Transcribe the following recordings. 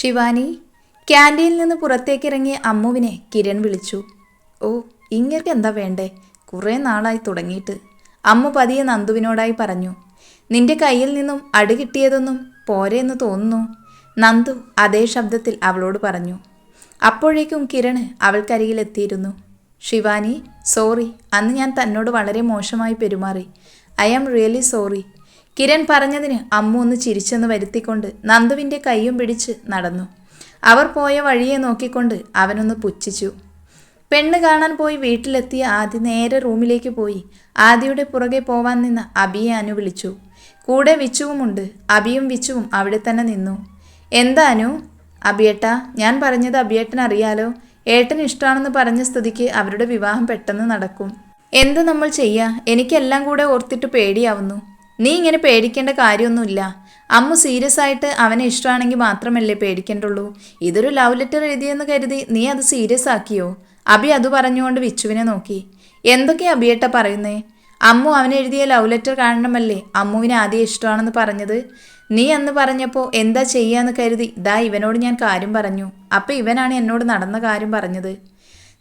ശിവാനി ക്യാന്റീനിൽ നിന്ന് പുറത്തേക്കിറങ്ങിയ അമ്മുവിനെ കിരൺ വിളിച്ചു. ഓ ഇങ്ങർക്ക് എന്താ വേണ്ടേ? കുറേ നാളായി തുടങ്ങിയിട്ട്. അമ്മ പതിയെ നന്ദുവിനോടായി പറഞ്ഞു. നിന്റെ കയ്യിൽ നിന്നും അടി കിട്ടിയതൊന്നും പോരെയെന്ന് തോന്നുന്നു? നന്ദു അതേ ശബ്ദത്തിൽ അവളോട് പറഞ്ഞു. അപ്പോഴേക്കും കിരണ് അവൾക്കരികിലെത്തിയിരുന്നു ശിവാനി സോറി അന്ന് ഞാൻ തന്നോട് വളരെ മോശമായി പെരുമാറി. I am really sorry. Kiran പറഞ്ഞതിന് അമ്മു ഒന്ന് ചിരിച്ചെന്ന് വരുത്തിക്കൊണ്ട് നന്ദുവിന്റെ കൈയും പിടിച്ച് നടന്നു. അവർ പോയ വഴിയെ നോക്കിക്കൊണ്ട് അവനൊന്ന് പുച്ഛിച്ചു. പെണ്ണ് കാണാൻ പോയി വീട്ടിലെത്തിയ ആദ്യ നേരെ റൂമിലേക്ക് പോയി. ആദിയുടെ പുറകെ പോവാൻ നിന്ന അബിയെ അനു വിളിച്ചു. കൂടെ വിച്ചുവുമുണ്ട്. അബിയും വിച്ചുവും അവിടെ തന്നെ നിന്നു. എന്താ അനു? അബിയേട്ടാ ഞാൻ പറഞ്ഞത് അബിയേട്ടൻ അറിയാലോ. ഏട്ടൻ ഇഷ്ടമാണെന്ന് പറഞ്ഞ സ്ഥിതിക്ക് അവരുടെ വിവാഹം പെട്ടെന്ന് നടക്കും. എന്ത് നമ്മൾ ചെയ്യുക എനിക്കെല്ലാം കൂടെ ഓർത്തിട്ട് പേടിയാവുന്നു. നീ ഇങ്ങനെ പേടിക്കേണ്ട കാര്യമൊന്നുമില്ല. അമ്മ സീരിയസ് ആയിട്ട് അവനെ ഇഷ്ടമാണെങ്കിൽ മാത്രമല്ലേ പേടിക്കേണ്ടുള്ളൂ. ഇതൊരു ലവ് ലെറ്റർ എഴുതിയെന്ന് കരുതി നീ അത് സീരിയസ് ആക്കിയോ? അബി അത് പറഞ്ഞുകൊണ്ട് വിച്ചുവിനെ നോക്കി. എന്തൊക്കെയാ അബിയേട്ട പറയുന്നേ? അമ്മു അവനെഴുതിയ ലവ് ലെറ്റർ കാണണമല്ലേ? അമ്മുവിന് ആദ്യം ഇഷ്ടമാണെന്ന് പറഞ്ഞത്? നീ അന്ന് പറഞ്ഞപ്പോൾ എന്താ ചെയ്യാന്ന് കരുതി ദാ ഇവനോട് ഞാൻ കാര്യം പറഞ്ഞു. അപ്പം ഇവനാണ് എന്നോട് നടന്ന കാര്യം പറഞ്ഞത്.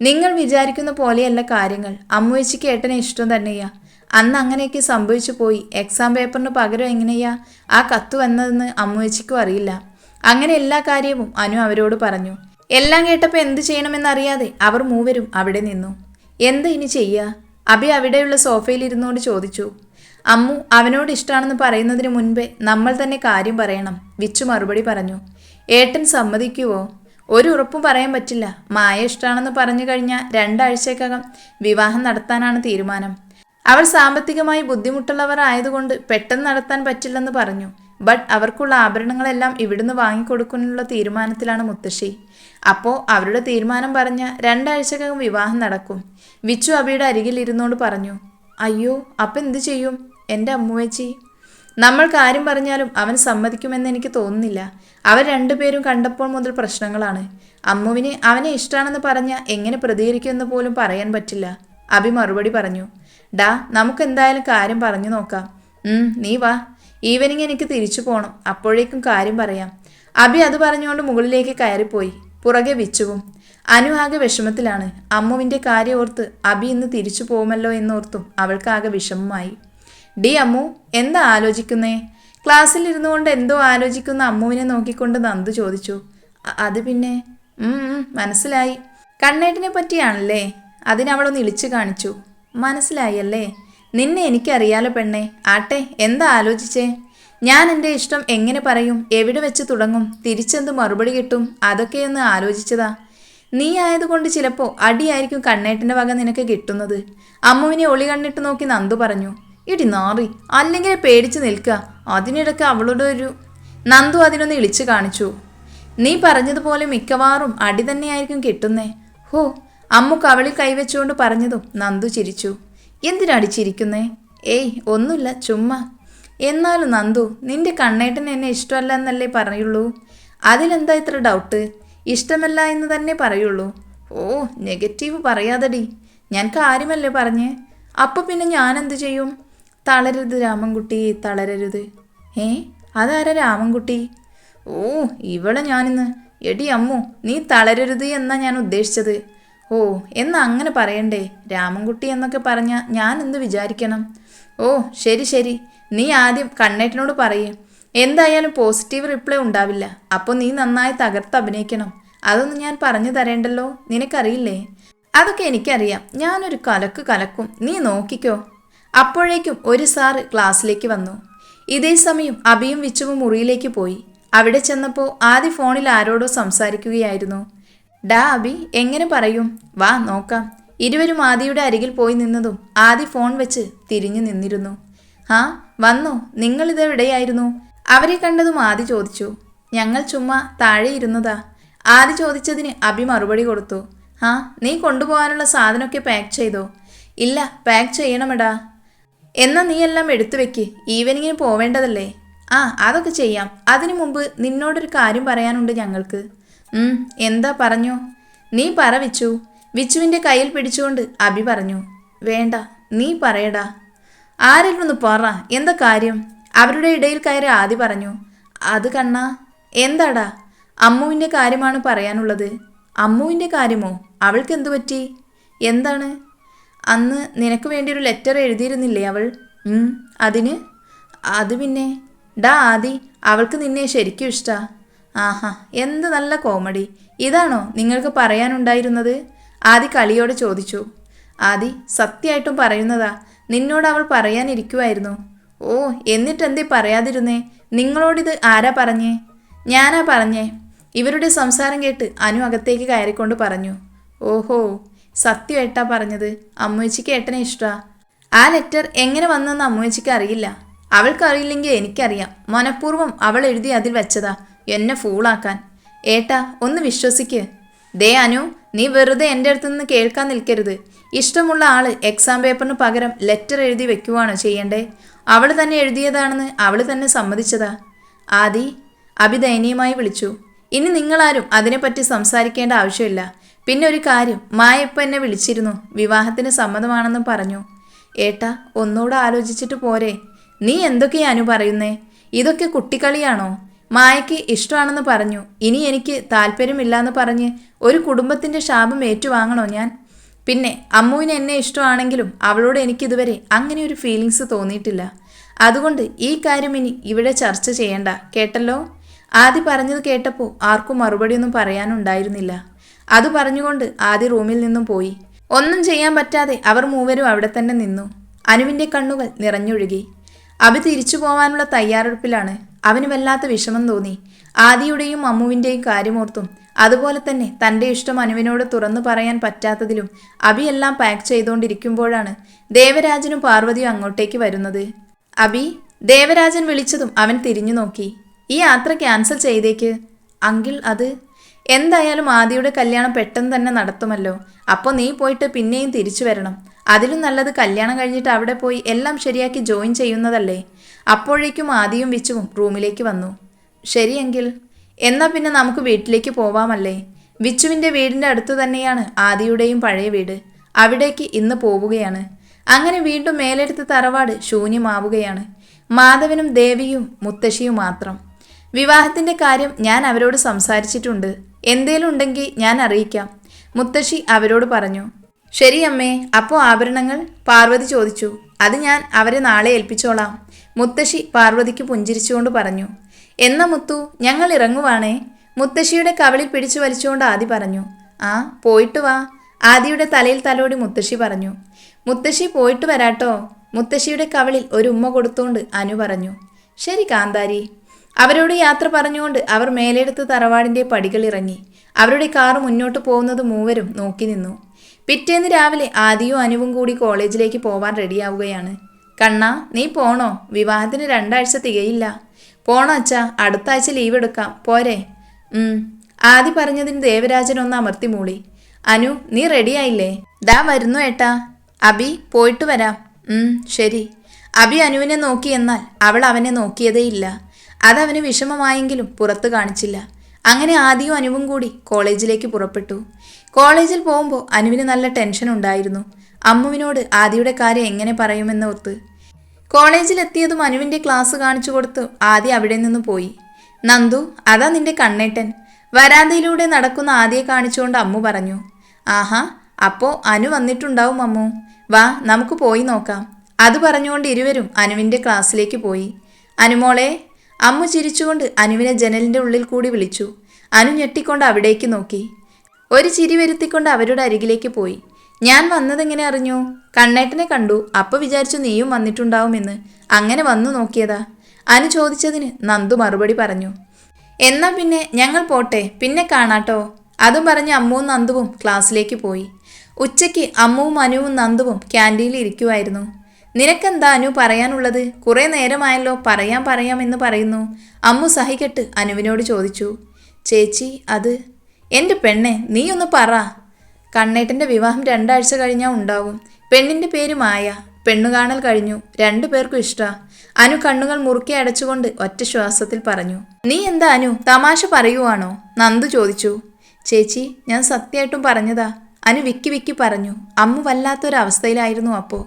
നിങ്ങൾ വിചാരിക്കുന്ന പോലെയല്ല കാര്യങ്ങൾ. അമ്മുവച്ചിക്ക് ഏട്ടനെ ഇഷ്ടം തന്നെയാ. അന്ന് അങ്ങനെയൊക്കെ സംഭവിച്ചു പോയി. എക്സാം പേപ്പറിന് പകരം എങ്ങനെയാ? ആ കത്ത് വന്നതെന്ന് അമ്മുവച്ചിക്കും അറിയില്ല. അങ്ങനെ എല്ലാ കാര്യവും അനു അവരോട് പറഞ്ഞു. എല്ലാം കേട്ടപ്പോൾ എന്ത് ചെയ്യണമെന്നറിയാതെ അവർ മൂവരും അവിടെ നിന്നു. എന്ത് ഇനി ചെയ്യുക അബി അവിടെയുള്ള സോഫയിൽ ഇരുന്നുകൊണ്ട് ചോദിച്ചു. അമ്മു അവനോട് ഇഷ്ടമാണെന്ന് പറയുന്നതിന് മുൻപേ നമ്മൾ തന്നെ കാര്യം പറയണം വിച്ചു മറുപടി പറഞ്ഞു. ഏട്ടൻ സമ്മതിക്കുവോ? ഒരു ഉറപ്പും പറയാൻ പറ്റില്ല. മായ ഇഷ്ടമാണെന്ന് പറഞ്ഞു കഴിഞ്ഞാൽ രണ്ടാഴ്ചക്കകം വിവാഹം നടത്താനാണ് തീരുമാനം. അവൾ സാമ്പത്തികമായി ബുദ്ധിമുട്ടുള്ളവർ ആയതുകൊണ്ട് പെട്ടെന്ന് നടത്താൻ പറ്റില്ലെന്ന് പറഞ്ഞു. ബട്ട് അവർക്കുള്ള ആഭരണങ്ങളെല്ലാം ഇവിടുന്ന് വാങ്ങിക്കൊടുക്കാനുള്ള തീരുമാനത്തിലാണ് മുത്തശ്ശി. അപ്പോൾ അവരുടെ തീരുമാനം പറഞ്ഞ രണ്ടാഴ്ചക്കകം വിവാഹം നടക്കും. വിച്ചു അബിയുടെ അരികിൽ ഇരുന്നോണ്ട് പറഞ്ഞു അയ്യോ അപ്പം എന്ത് ചെയ്യും? എന്റെ അമ്മുവേച്ചി. നമ്മൾ കാര്യം പറഞ്ഞാലും അവൻ സമ്മതിക്കുമെന്ന് എനിക്ക് തോന്നുന്നില്ല. അവർ രണ്ടുപേരും കണ്ടപ്പോൾ മുതൽ പ്രശ്നങ്ങളാണ്. അമ്മുവിന് അവനെ ഇഷ്ടമാണെന്ന് പറഞ്ഞ എങ്ങനെ പ്രതികരിക്കുമെന്ന് പോലും പറയാൻ പറ്റില്ല. അബി മറുപടി പറഞ്ഞു ഡാ നമുക്ക് എന്തായാലും കാര്യം പറഞ്ഞു നോക്കാം. നീ വാ. ഈവനിങ് എനിക്ക് തിരിച്ചു പോകണം അപ്പോഴേക്കും കാര്യം പറയാം. അബി അത് പറഞ്ഞുകൊണ്ട് മുകളിലേക്ക് കയറിപ്പോയി. പുറകെ വിച്ചുവും. അനു ആകെ വിഷമത്തിലാണ്. അമ്മുവിന്റെ കാര്യം ഓർത്ത് അബി ഇന്ന് തിരിച്ചു പോകുമല്ലോ എന്നോർത്തും അവൾക്കാകെ വിഷമമായി. ഡി അമ്മു എന്താ ആലോചിക്കുന്നേ? ക്ലാസ്സിൽ ഇരുന്നു കൊണ്ട് എന്തോ ആലോചിക്കുന്ന അമ്മുവിനെ നോക്കിക്കൊണ്ട് നന്ദു ചോദിച്ചു. അത് പിന്നെ? മനസ്സിലായി. കണ്ണേട്ടിനെ പറ്റിയാണല്ലേ? അതിനവളൊന്ന് ഇളിച്ചു കാണിച്ചു. മനസ്സിലായി അല്ലേ നിന്നെ എനിക്കറിയാലോ പെണ്ണെ. ആട്ടെ എന്താ ആലോചിച്ചേ? ഞാൻ എന്റെ ഇഷ്ടം എങ്ങനെ പറയും? എവിടെ വെച്ച് തുടങ്ങും? തിരിച്ചെന്ത് മറുപടി കിട്ടും? അതൊക്കെയൊന്ന് ആലോചിച്ചതാ. നീ ആയതുകൊണ്ട് ചിലപ്പോൾ അടിയായിരിക്കും കണ്ണേട്ടിന്റെ വക നിനക്ക് കിട്ടുന്നത്. അമ്മുവിനെ ഒളി കണ്ണിട്ട് നോക്കി നന്ദു പറഞ്ഞു. ഇടി നാറി അല്ലെങ്കിൽ പേടിച്ച് നിൽക്കുക അതിനിടയ്ക്ക് അവളുടെ ഒരു നന്ദു അതിനൊന്ന് ഇളിച്ചു കാണിച്ചു. നീ പറഞ്ഞതുപോലെ മിക്കവാറും അടി തന്നെയായിരിക്കും കിട്ടുന്നേ. ഹോ അമ്മു കവളിൽ കൈവച്ചുകൊണ്ട് പറഞ്ഞതും നന്ദു ചിരിച്ചു. എന്തിനടിച്ചിരിക്കുന്നേ ഏയ് ഒന്നുമില്ല ചുമ്മാ. എന്നാലും നന്ദു നിന്റെ കണ്ണേട്ടൻ എന്നെ ഇഷ്ടമല്ല എന്നല്ലേ പറയുള്ളൂ? അതിലെന്താ ഇത്ര ഡൗട്ട് ഇഷ്ടമല്ല എന്ന് തന്നെ പറയുള്ളൂ. ഓ നെഗറ്റീവ് പറയാതടി. ഞാൻ കാര്യമല്ലേ പറഞ്ഞേ? അപ്പോൾ പിന്നെ ഞാൻ എന്ത് ചെയ്യും? തളരരുത് രാമൻകുട്ടി തളരരുത്. ഏ അതാരാ രാമൻകുട്ടി? ഓ ഇവളെ ഞാനിന്ന്. എടി അമ്മു നീ തളരരുത് എന്നാ ഞാൻ ഉദ്ദേശിച്ചത്. ഓ എന്നാ അങ്ങനെ പറയണ്ടേ? രാമൻകുട്ടി എന്നൊക്കെ പറഞ്ഞ ഞാൻ എന്ത് വിചാരിക്കണം? ഓ ശരി ശരി. നീ ആദ്യം കണ്ണേട്ടനോട് പറയേ. എന്തായാലും പോസിറ്റീവ് റിപ്ലൈ ഉണ്ടാവില്ല. അപ്പോൾ നീ നന്നായി തകർത്ത് അഭിനയിക്കണം. അതൊന്നും ഞാൻ പറഞ്ഞു തരേണ്ടല്ലോ? നിനക്കറിയില്ലേ? അതൊക്കെ എനിക്കറിയാം. ഞാനൊരു കലക്ക് കലക്കും. നീ നോക്കിക്കോ. അപ്പോഴേക്കും ഒരു സാറ് ക്ലാസ്സിലേക്ക് വന്നു. ഇതേ സമയം അബിയും വിച്ചുവും മുറിയിലേക്ക് പോയി. അവിടെ ചെന്നപ്പോൾ ആദ്യ ഫോണിൽ ആരോടോ സംസാരിക്കുകയായിരുന്നു. ഡാ അബി എങ്ങനെ പറയും? വാ നോക്കാം. ഇരുവരും ആദിയുടെ അരികിൽ പോയി നിന്നതും ആദി ഫോൺ വെച്ച് തിരിഞ്ഞു നിന്നിരുന്നു. ആ വന്നോ? നിങ്ങളിതെവിടെയായിരുന്നു അവരെ കണ്ടതും ആദി ചോദിച്ചു. ഞങ്ങൾ ചുമ്മാ താഴെ ഇരുന്നതാ. ആദി ചോദിച്ചതിന് അബി മറുപടി കൊടുത്തു. ആ നീ കൊണ്ടുപോകാനുള്ള സാധനമൊക്കെ പാക്ക് ചെയ്തോ? ഇല്ല പാക്ക് ചെയ്യണമെടാ. എന്നാ നീ എല്ലാം എടുത്തു വെക്ക്. ഈവനിങ്ങിന് പോവേണ്ടതല്ലേ? ആ അതൊക്കെ ചെയ്യാം. അതിനു മുമ്പ് നിന്നോടൊരു കാര്യം പറയാനുണ്ട് ഞങ്ങൾക്ക്. എന്താ പറഞ്ഞു? നീ പറ വിച്ചു. വിച്ചുവിന്റെ കയ്യിൽ പിടിച്ചുകൊണ്ട് അബി പറഞ്ഞു വേണ്ട നീ പറയടാ. ആരെങ്കിലും ഒന്ന് പറ? എന്താ കാര്യം? അവരുടെ ഇടയിൽ കയറി ആദി പറഞ്ഞു അത് കണ്ണാ എന്താടാ? അമ്മുവിന്റെ കാര്യമാണ് പറയാനുള്ളത്. അമ്മുവിന്റെ കാര്യമോ? അവൾക്ക് എന്തു പറ്റി? എന്താണ്? അന്ന് നിനക്ക് വേണ്ടി ഒരു ലെറ്റർ എഴുതിയിരുന്നില്ലേ അവൾ? അതിന്? അത് പിന്നെ? ഡാ ആദി അവൾക്ക് നിന്നെ ശരിക്കും ഇഷ്ടാ. ആഹാ എന്ത് നല്ല കോമഡി. ഇതാണോ നിങ്ങൾക്ക് പറയാനുണ്ടായിരുന്നത്? ആദി കളിയോട് ചോദിച്ചു. ആദി സത്യമായിട്ടും പറയുന്നതാ. നിന്നോട് അവൾ പറയാനിരിക്കുമായിരുന്നു ഓ എന്നിട്ടെന്തേ പറയാതിരുന്നേ? നിങ്ങളോടിത് ആരാ പറഞ്ഞേ? ഞാനാ പറഞ്ഞേ. ഇവരുടെ സംസാരം കേട്ട് അനു അകത്തേക്ക് കയറിക്കൊണ്ട് പറഞ്ഞു. ഓഹോ സത്യമായിട്ടാ പറഞ്ഞത്. അമ്മൂച്ചിക്ക് ഏട്ടനെ ഇഷ്ടാ. ആ ലെറ്റർ എങ്ങനെ വന്നെന്ന് അമ്മൂച്ചിക്ക് അറിയില്ല. അവൾക്കറിയില്ലെങ്കിൽ എനിക്കറിയാം. മനഃപൂർവം അവൾ എഴുതി അതിൽ വെച്ചതാ. എന്നെ ഫൂളാക്കാൻ ഏട്ടാ ഒന്ന് വിശ്വസിക്ക്. ദേ അനു നീ വെറുതെ എന്റെ അടുത്തുനിന്ന് കേൾക്കാൻ നിൽക്കരുത്. ഇഷ്ടമുള്ള ആൾ എക്സാം പേപ്പറിന് പകരം ലെറ്റർ എഴുതി വെക്കുവാണോ ചെയ്യണ്ടേ? അവൾ തന്നെ എഴുതിയതാണെന്ന് അവൾ തന്നെ സമ്മതിച്ചതാ. ആദി അഭിദയനീയമായി വിളിച്ചു. ഇനി നിങ്ങളാരും അതിനെപ്പറ്റി സംസാരിക്കേണ്ട ആവശ്യമില്ല. പിന്നെ ഒരു കാര്യം മായ എന്നെ വിളിച്ചിരുന്നു. വിവാഹത്തിന് സമ്മതമാണെന്നും പറഞ്ഞു. ഏട്ടാ ഒന്നുകൂടെ ആലോചിച്ചിട്ട് പോരെ. നീ എന്തൊക്കെയാ അനു പറയുന്നേ? ഇതൊക്കെ കുട്ടിക്കളിയാണോ മായയ്ക്ക് ഇഷ്ടമാണെന്ന് പറഞ്ഞു. ഇനി എനിക്ക് താല്പര്യമില്ലാന്ന് പറഞ്ഞ് ഒരു കുടുംബത്തിന്റെ ശാപം ഏറ്റുവാങ്ങണോ ഞാൻ? പിന്നെ അമ്മുവിന് എന്നെ ഇഷ്ടമാണെങ്കിലും അവളോട് എനിക്കിതുവരെ അങ്ങനെ ഒരു ഫീലിങ്സ് തോന്നിയിട്ടില്ല. അതുകൊണ്ട് ഈ കാര്യം ഇനി ഇവിടെ ചർച്ച ചെയ്യണ്ട കേട്ടല്ലോ? ആദ്യ പറഞ്ഞത് കേട്ടപ്പോൾ ആർക്കും മറുപടിയൊന്നും പറയാനുണ്ടായിരുന്നില്ല. അത് പറഞ്ഞുകൊണ്ട് ആദ്യ റൂമിൽ നിന്നും പോയി. ഒന്നും ചെയ്യാൻ പറ്റാതെ അവർ മൂവരും അവിടെ തന്നെ നിന്നു. അനുവിന്റെ കണ്ണുകൾ നിറഞ്ഞൊഴുകി. അഭി തിരിച്ചു പോവാനുള്ള തയ്യാറെടുപ്പിലാണ്. അവന് വല്ലാത്ത വിഷമം തോന്നി. ആദിയുടെയും അമ്മുവിന്റെയും കാര്യമോർത്തും അതുപോലെ തന്നെ തന്റെ ഇഷ്ടം അനുവിനോട് തുറന്നു പറയാൻ പറ്റാത്തതിലും അബിയെല്ലാം പാക്ക് ചെയ്തുകൊണ്ടിരിക്കുമ്പോഴാണ് ദേവരാജനും പാർവതിയും അങ്ങോട്ടേക്ക് വരുന്നത്. അബി ദേവരാജൻ വിളിച്ചതും അവൻ തിരിഞ്ഞു നോക്കി. ഈ യാത്ര ക്യാൻസൽ ചെയ്തേക്ക്. അങ്കിൾ അത് എന്തായാലും ആദിയുടെ കല്യാണം പെട്ടെന്ന് തന്നെ നടത്തുമല്ലോ. അപ്പോൾ നീ പോയിട്ട് പിന്നെയും തിരിച്ചു വരണം. അതിലും നല്ലത് കല്യാണം കഴിഞ്ഞിട്ട് അവിടെ പോയി എല്ലാം ശരിയാക്കി ജോയിൻ ചെയ്യുന്നതല്ലേ? അപ്പോഴേക്കും ആദിയും വിച്ചുവും റൂമിലേക്ക് വന്നു. ശരിയെങ്കിൽ എന്നാ പിന്നെ നമുക്ക് വീട്ടിലേക്ക് പോവാമല്ലേ? വിച്ചുവിന്റെ വീടിന്റെ അടുത്ത് തന്നെയാണ് ആദിയുടെയും പഴയ വീട്. അവിടേക്ക് ഇന്ന് പോവുകയാണ്. അങ്ങനെ വീണ്ടും മേലെടുത്ത തറവാട് ശൂന്യമാവുകയാണ്. മാധവനും ദേവിയും മുത്തശ്ശിയും മാത്രം. വിവാഹത്തിന്റെ കാര്യം ഞാൻ അവരോട് സംസാരിച്ചിട്ടുണ്ട്. എന്തേലും ഉണ്ടെങ്കിൽ ഞാൻ അറിയിക്കാം. മുത്തശ്ശി അവരോട് പറഞ്ഞു. ശരി അമ്മേ അപ്പോൾ ആഭരണങ്ങൾ? പാർവതി ചോദിച്ചു. അത് ഞാൻ അവരെ നാളെ ഏൽപ്പിച്ചോളാം. മുത്തശ്ശി പാർവതിക്ക് പുഞ്ചിരിച്ചുകൊണ്ട് പറഞ്ഞു. എന്ന മുത്തു ഞങ്ങൾ ഇറങ്ങുവാണേ? മുത്തശ്ശിയുടെ കവളിൽ പിടിച്ചു വലിച്ചുകൊണ്ട് ആദി പറഞ്ഞു. ആ പോയിട്ട് വാ. ആദിയുടെ തലയിൽ തലോടി മുത്തശ്ശി പറഞ്ഞു. മുത്തശ്ശി പോയിട്ട് വരാട്ടോ. മുത്തശ്ശിയുടെ കവളിൽ ഒരു ഉമ്മ കൊടുത്തുകൊണ്ട് അനു പറഞ്ഞു. ശരി കാന്താരി. അവരോട് യാത്ര പറഞ്ഞുകൊണ്ട് അവർ മേലെടുത്ത് തറവാടിന്റെ പടികൾ ഇറങ്ങി അവരുടെ കാർ മുന്നോട്ട് പോകുന്നത് മൂവരും നോക്കി നിന്നു. പിറ്റേന്ന് രാവിലെ ആദിയും അനുവും കൂടി കോളേജിലേക്ക് പോവാൻ റെഡിയാവുകയാണ്. കണ്ണാ നീ പോണോ? വിവാഹത്തിന് രണ്ടാഴ്ച തികയില്ല. പോണോ അച്ഛാ അടുത്ത ആഴ്ച ലീവ് എടുക്കാം. പോരെ. ആദി പറഞ്ഞതിന് ദേവരാജൻ ഒന്ന് അമർത്തി മൂളി. അനു നീ റെഡിയായില്ലേ ദാ വരുന്നു ഏട്ടാ. അബി പോയിട്ട് വരാം. ശരി. അബി അനുവിനെ നോക്കി എന്നാൽ അവൾ അവനെ നോക്കിയതേയില്ല അതവന് വിഷമമായെങ്കിലും പുറത്തു കാണിച്ചില്ല. അങ്ങനെ ആദിയും അനുവും കൂടി കോളേജിലേക്ക് പുറപ്പെട്ടു. കോളേജിൽ പോകുമ്പോൾ അനുവിന് നല്ല ടെൻഷൻ ഉണ്ടായിരുന്നു. അമ്മുവിനോട് ആദിയുടെ കാര്യം എങ്ങനെ പറയുമെന്ന് ഓർത്ത്. കോളേജിലെത്തിയതും അനുവിന്റെ ക്ലാസ് കാണിച്ചു കൊടുത്തു ആദ്യ അവിടെ നിന്ന് പോയി. നന്ദു അതാ നിന്റെ കണ്ണേട്ടൻ. വരാന്തയിലൂടെ നടക്കുന്ന ആദ്യയെ കാണിച്ചുകൊണ്ട് അമ്മു പറഞ്ഞു. ആഹാ അപ്പോ അനു വന്നിട്ടുണ്ടാവും അമ്മു. വാ നമുക്ക് പോയി നോക്കാം. അത് പറഞ്ഞുകൊണ്ട് ഇരുവരും അനുവിന്റെ ക്ലാസ്സിലേക്ക് പോയി. അനുമോളെ അമ്മു ചിരിച്ചുകൊണ്ട് അനുവിനെ ജനലിന്റെ ഉള്ളിൽ കൂടി വിളിച്ചു. അനു ഞെട്ടിക്കൊണ്ട് അവിടേക്ക് നോക്കി. ഒരു ചിരി വരുത്തിക്കൊണ്ട് അവരുടെ അരികിലേക്ക് പോയി. ഞാൻ വന്നതെങ്ങനെ അറിഞ്ഞു? കണ്ണേട്ടനെ കണ്ടു. അപ്പൊ വിചാരിച്ചു നീയും വന്നിട്ടുണ്ടാവുമെന്ന്. അങ്ങനെ വന്നു നോക്കിയതാ. അനു ചോദിച്ചതിന് നന്ദു മറുപടി പറഞ്ഞു. എന്നാ പിന്നെ ഞങ്ങൾ പോട്ടെ. പിന്നെ കാണാട്ടോ. അതും പറഞ്ഞ് അമ്മുവും നന്ദുവും ക്ലാസ്സിലേക്ക് പോയി. ഉച്ചയ്ക്ക് അമ്മുവും അനുവും നന്ദുവും ക്യാന്റീനിൽ ഇരിക്കുമായിരുന്നു നിനക്കെന്താ അനു പറയാനുള്ളത്? കുറേ നേരമായല്ലോ. പറയാം പറയാം എന്ന് പറയുന്നു. അമ്മു സഹികെട്ട് അനുവിനോട് ചോദിച്ചു. ചേച്ചി അത് എന്റെ പെണ്ണെ നീ ഒന്ന് പറ. കണ്ണേട്ടന്റെ വിവാഹം രണ്ടാഴ്ച കഴിഞ്ഞാൽ ഉണ്ടാവും. പെണ്ണിന്റെ പേര് മായ. പെണ്ണു കാണൽ കഴിഞ്ഞു. രണ്ടു പേർക്കും ഇഷ്ടാ. അനു കണ്ണുകൾ മുറുക്കി അടച്ചുകൊണ്ട് ഒറ്റ ശ്വാസത്തിൽ പറഞ്ഞു. നീ എന്താ അനു? തമാശ പറയുവാണോ? നന്ദു ചോദിച്ചു. ചേച്ചി ഞാൻ സത്യമായിട്ടും പറഞ്ഞതാ. അനു വിക്കി വിക്കി പറഞ്ഞു. അമ്മ വല്ലാത്തൊരവസ്ഥയിലായിരുന്നു അപ്പോൾ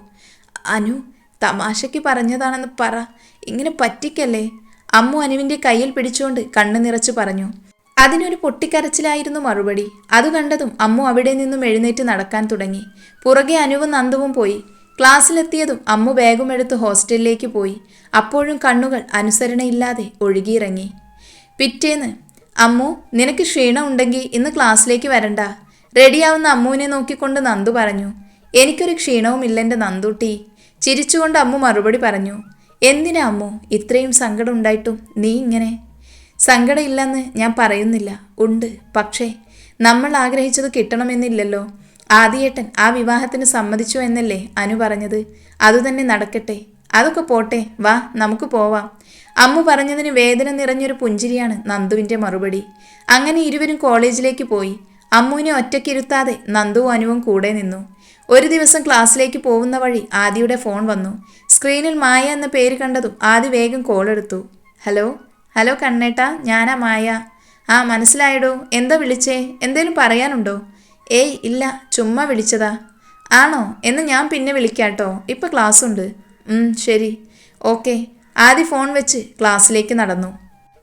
അനു തമാശയ്ക്ക് പറഞ്ഞതാണെന്ന് പറ. ഇങ്ങനെ പറ്റിക്കല്ലേ? അമ്മു അനുവിന്റെ കയ്യിൽ പിടിച്ചുകൊണ്ട് കണ്ണു നിറച്ച് പറഞ്ഞു. അതിനൊരു പൊട്ടിക്കരച്ചിലായിരുന്നു മറുപടി. അത് കണ്ടതും അമ്മു അവിടെ നിന്നും എഴുന്നേറ്റ് നടക്കാൻ തുടങ്ങി. പുറകെ അനുവും നന്ദുവും പോയി. ക്ലാസ്സിലെത്തിയതും അമ്മു ബാഗും എടുത്ത് ഹോസ്റ്റലിലേക്ക് പോയി. അപ്പോഴും കണ്ണുകൾ അനുസരണയില്ലാതെ ഒഴുകിയിറങ്ങി. പിറ്റേന്ന് അമ്മു നിനക്ക് ക്ഷീണം ഉണ്ടെങ്കിൽ ഇന്ന് ക്ലാസ്സിലേക്ക് വരണ്ട. റെഡിയാവുന്ന അമ്മുവിനെ നോക്കിക്കൊണ്ട് നന്ദു പറഞ്ഞു. എനിക്കൊരു ക്ഷീണവും ഇല്ലെന്റെ നന്ദുട്ടി. ചിരിച്ചുകൊണ്ട് അമ്മു മറുപടി പറഞ്ഞു. എന്തിനാ അമ്മു? ഇത്രയും സങ്കടം ഉണ്ടായിട്ടും നീ ഇങ്ങനെ സങ്കടമില്ലെന്ന് ഞാൻ പറയുന്നില്ല. ഉണ്ട്. പക്ഷേ നമ്മൾ ആഗ്രഹിച്ചത് കിട്ടണമെന്നില്ലല്ലോ. ആദിയേട്ടൻ ആ വിവാഹത്തിന് സമ്മതിച്ചു എന്നല്ലേ അനു പറഞ്ഞത്? അതുതന്നെ നടക്കട്ടെ. അതൊക്കെ പോട്ടെ. വാ നമുക്ക് പോവാം. അമ്മ പറഞ്ഞതിന് വേദന നിറഞ്ഞൊരു പുഞ്ചിരിയാണ് നന്ദുവിന്റെ മറുപടി. അങ്ങനെ ഇരുവരും കോളേജിലേക്ക് പോയി. അമ്മുവിനെ ഒറ്റക്കിരുത്താതെ നന്ദുവും അനുവും കൂടെ നിന്നു. ഒരു ദിവസം ക്ലാസ്സിലേക്ക് പോകുന്ന വഴി ആദിയുടെ ഫോൺ വന്നു. സ്ക്രീനിൽ മായ എന്ന പേര് കണ്ടതും ആദി വേഗം കോളെടുത്തു ഹലോ? ഹലോ കണ്ണേട്ടാ ഞാനാ മായ. ആ മനസ്സിലായടോ എന്താ വിളിച്ചേ? എന്തേലും പറയാനുണ്ടോ? ഏയ് ഇല്ല ചുമ്മാ വിളിച്ചതാ. ആണോ? എന്ന് ഞാൻ പിന്നെ വിളിക്കാട്ടോ. ഇപ്പം ക്ലാസ് ഉണ്ട് ശരി. ഓക്കെ. ആദി ഫോൺ വെച്ച് ക്ലാസ്സിലേക്ക് നടന്നു.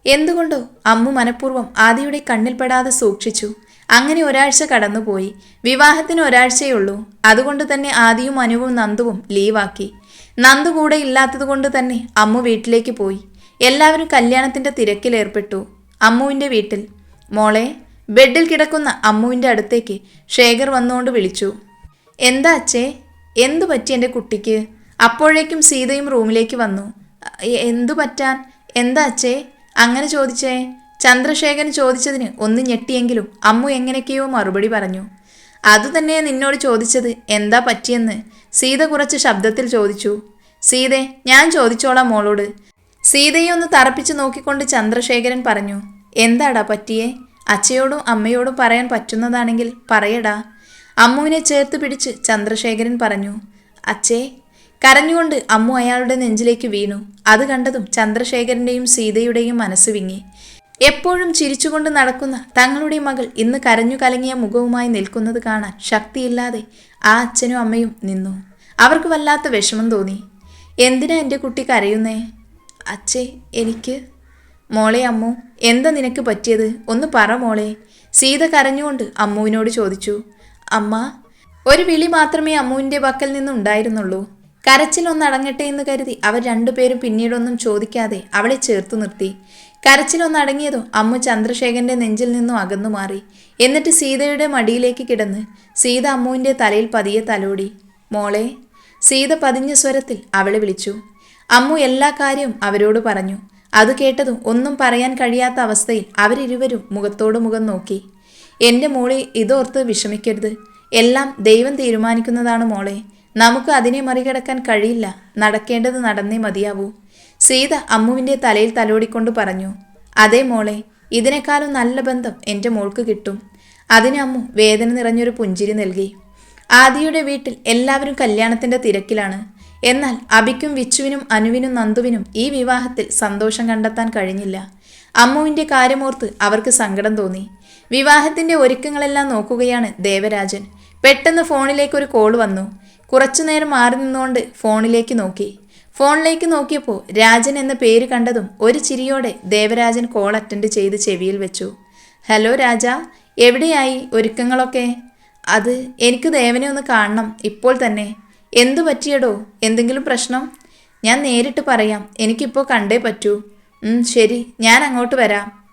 എന്തുകൊണ്ടോ അമ്മു മനഃപൂർവം ആദിയുടെ കണ്ണിൽപ്പെടാതെ സൂക്ഷിച്ചു. അങ്ങനെ ഒരാഴ്ച കടന്നുപോയി. വിവാഹത്തിന് ഒരാഴ്ചയുള്ളൂ അതുകൊണ്ട് തന്നെ ആദിയും അനുവും നന്ദുവും ലീവാക്കി. നന്ദു കൂടെ ഇല്ലാത്തതുകൊണ്ട് തന്നെ അമ്മു വീട്ടിലേക്ക് പോയി. എല്ലാവരും കല്യാണത്തിന്റെ തിരക്കിലേർപ്പെട്ടു. അമ്മുവിന്റെ വീട്ടിൽ. മോളെ ബെഡിൽ കിടക്കുന്ന അമ്മുവിന്റെ അടുത്തേക്ക് ശേഖർ വന്നുകൊണ്ട് വിളിച്ചു. എന്താ അച്ഛേ? എന്തു പറ്റി എന്റെ കുട്ടിക്ക്? അപ്പോഴേക്കും സീതയും റൂമിലേക്ക് വന്നു. "എ- എന്തു പറ്റാൻ? എന്താ അച്ഛേ? അങ്ങനെ ചോദിച്ചേ. ചന്ദ്രശേഖരൻ ചോദിച്ചതിന് ഒന്ന് ഞെട്ടിയെങ്കിലും അമ്മു എങ്ങനെയൊക്കെയോ മറുപടി പറഞ്ഞു. അതുതന്നെ നിന്നോട് ചോദിച്ചത് എന്താ പറ്റിയെന്ന് സീത കുറച്ച് ശബ്ദത്തിൽ ചോദിച്ചു. സീതെ ഞാൻ ചോദിച്ചോളാം മോളോട്. സീതയെ ഒന്ന് തറപ്പിച്ചു നോക്കിക്കൊണ്ട് ചന്ദ്രശേഖരൻ പറഞ്ഞു എന്താടാ പറ്റിയെ? അച്ഛയോടും അമ്മയോടും പറയാൻ പറ്റുന്നതാണെങ്കിൽ പറയടാ. അമ്മുവിനെ ചേർത്ത് പിടിച്ച് ചന്ദ്രശേഖരൻ പറഞ്ഞു അച്ഛേ കരഞ്ഞുകൊണ്ട് അമ്മു അയാളുടെ നെഞ്ചിലേക്ക് വീണു. അത് കണ്ടതും ചന്ദ്രശേഖരന്റെയും സീതയുടെയും മനസ്സ് വിങ്ങി. എപ്പോഴും ചിരിച്ചുകൊണ്ട് നടക്കുന്ന തങ്ങളുടെ മകൾ ഇന്ന് കരഞ്ഞു കലങ്ങിയ മുഖവുമായി നിൽക്കുന്നത് കാണാൻ ശക്തിയില്ലാതെ ആ അച്ഛനും അമ്മയും നിന്നു. അവർക്ക് വല്ലാത്ത വിഷമം തോന്നി. എന്തിനാ എന്റെ കുട്ടി കരയുന്നേ? അച്ഛേ എനിക്ക്. മോളെ അമ്മു എന്താ നിനക്ക് പറ്റിയത്? ഒന്ന് പറ മോളെ. സീത കരഞ്ഞുകൊണ്ട് അമ്മുവിനോട് ചോദിച്ചു. അമ്മ ഒരു വിളി മാത്രമേ അമ്മുവിന്റെ പക്കൽ നിന്നുണ്ടായിരുന്നുള്ളൂ. കരച്ചിലൊന്നടങ്ങട്ടെ എന്ന് കരുതി അവർ രണ്ടുപേരും പിന്നീടൊന്നും ചോദിക്കാതെ അവളെ ചേർത്തു നിർത്തി. കരച്ചിലൊന്നടങ്ങിയതോ അമ്മു ചന്ദ്രശേഖരന്റെ നെഞ്ചിൽ നിന്നും അകന്നു മാറി. എന്നിട്ട് സീതയുടെ മടിയിലേക്ക് കിടന്ന് സീത അമ്മുവിന്റെ തലയിൽ പതിയെ തലോടി. മോളെ സീത പതിഞ്ഞ സ്വരത്തിൽ അവളെ വിളിച്ചു. അമ്മു എല്ലാ കാര്യവും അവരോട് പറഞ്ഞു. അത് കേട്ടതും ഒന്നും പറയാൻ കഴിയാത്ത അവസ്ഥയിൽ അവരിരുവരും മുഖത്തോട് മുഖം നോക്കി. എന്റെ മോളെ ഇതോർത്ത് വിഷമിക്കരുത്. എല്ലാം ദൈവം തീരുമാനിക്കുന്നതാണ് മോളെ. നമുക്ക് അതിനെ മറികടക്കാൻ കഴിയില്ല. നടക്കേണ്ടത് നടന്നേ മതിയാവൂ. സീത അമ്മുവിന്റെ തലയിൽ തലോടിക്കൊണ്ട് പറഞ്ഞു. അതേ മോളെ ഇതിനേക്കാളും നല്ല ബന്ധം എന്റെ മോൾക്ക് കിട്ടും അതിന് അമ്മു വേദന നിറഞ്ഞൊരു പുഞ്ചിരി നൽകി. ആദിയുടെ വീട്ടിൽ എല്ലാവരും കല്യാണത്തിന്റെ തിരക്കിലാണ്. എന്നാൽ അബിക്കും വിച്ചുവിനും അനുവിനും നന്ദുവിനും ഈ വിവാഹത്തിൽ സന്തോഷം കണ്ടെത്താൻ കഴിഞ്ഞില്ല. അമ്മുവിന്റെ കാര്യമോർത്ത് അവർക്ക് സങ്കടം തോന്നി. വിവാഹത്തിന്റെ ഒരുക്കങ്ങളെല്ലാം നോക്കുകയാണ് ദേവരാജൻ. പെട്ടെന്ന് ഫോണിലേക്ക് ഒരു കോൾ വന്നു കുറച്ചുനേരം മാറി നിന്നുകൊണ്ട് ഫോണിലേക്ക് നോക്കി. ഫോണിലേക്ക് നോക്കിയപ്പോൾ രാജൻ എന്ന പേര് കണ്ടതും ഒരു ചിരിയോടെ ദേവരാജൻ കോൾ അറ്റൻഡ് ചെയ്ത് ചെവിയിൽ വെച്ചു. ഹലോ രാജ എവിടെയായി ഒരുക്കങ്ങളൊക്കെ? അത് എനിക്ക് ദേവനെ ഒന്ന് കാണണം ഇപ്പോൾ തന്നെ. എന്തു പറ്റിയടോ? എന്തെങ്കിലും പ്രശ്നം? ഞാൻ നേരിട്ട് പറയാം. എനിക്കിപ്പോൾ കണ്ടേ പറ്റൂ. ശരി. ഞാൻ അങ്ങോട്ട് വരാം.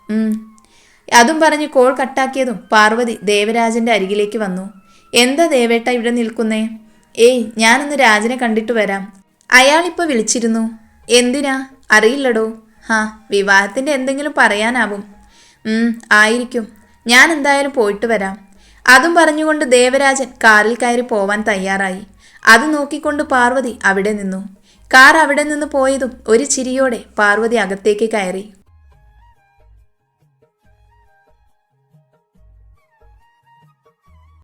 അതും പറഞ്ഞ് കോൾ കട്ടാക്കിയതും പാർവതി ദേവരാജന്റെ അരികിലേക്ക് വന്നു. എന്താ ദേവേട്ട ഇവിടെ നിൽക്കുന്നേ? ഏയ് ഞാനൊന്ന് രാജനെ കണ്ടിട്ട് വരാം. അയാളിപ്പോൾ വിളിച്ചിരുന്നു. എന്തിനാ? അറിയില്ലടോ. ഹാ വിവാഹത്തിന്റെ എന്തെങ്കിലും പറയാനാവും. ആയിരിക്കും. ഞാൻ എന്തായാലും പോയിട്ട് വരാം. അതും പറഞ്ഞുകൊണ്ട് ദേവരാജൻ കാറിൽ കയറി പോവാൻ തയ്യാറായി. അത് നോക്കിക്കൊണ്ട് പാർവതി അവിടെ നിന്നു. കാർ അവിടെ നിന്ന് പോയതും ഒരു ചിരിയോടെ പാർവതി അകത്തേക്ക് കയറി.